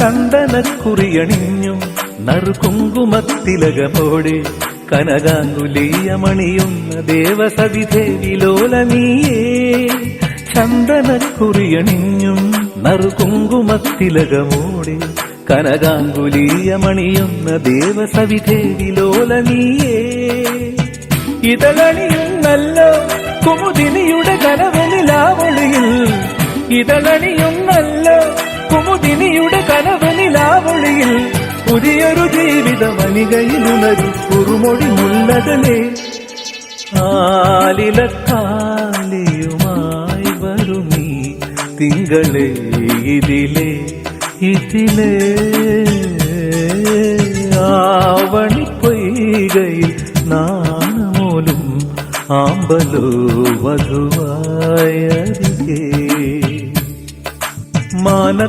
ചന്ദനക്കുറിയണിഞ്ഞു നറുകുങ്കുമത്തിലകമോടെ കനകാങ്കുലീയമണിയുന്ന ദേവസവിധേവി ലോലമീയേ. ചന്ദനക്കുറിയണിഞ്ഞും നറുകുങ്കുമത്തിലകമോടെ കനകാങ്കുലീയമണിയുന്ന ദേവസവിധേവി ലോലമീയേ. ഇതളണിയുന്നല്ലോ കുമുദിനിയുടെ കനവനിലാവളിയിൽ. ഇതളണിയുന്നല്ലോ കുമുദിനിയുടെ കനവനിലാവളിയിൽ പുതിയൊരു ജീവിത മണികയിലുണരും കുറുമൊഴി മുല്ലകളെ ആലിലക്കാലിയുമായി വരുമീ തിങ്കളെ ഇതിലെ ഇതിലെ ആവണി പൊയ്കയിൽ നാണമോലും ആമ്പലോ വധുവായരികെ മാന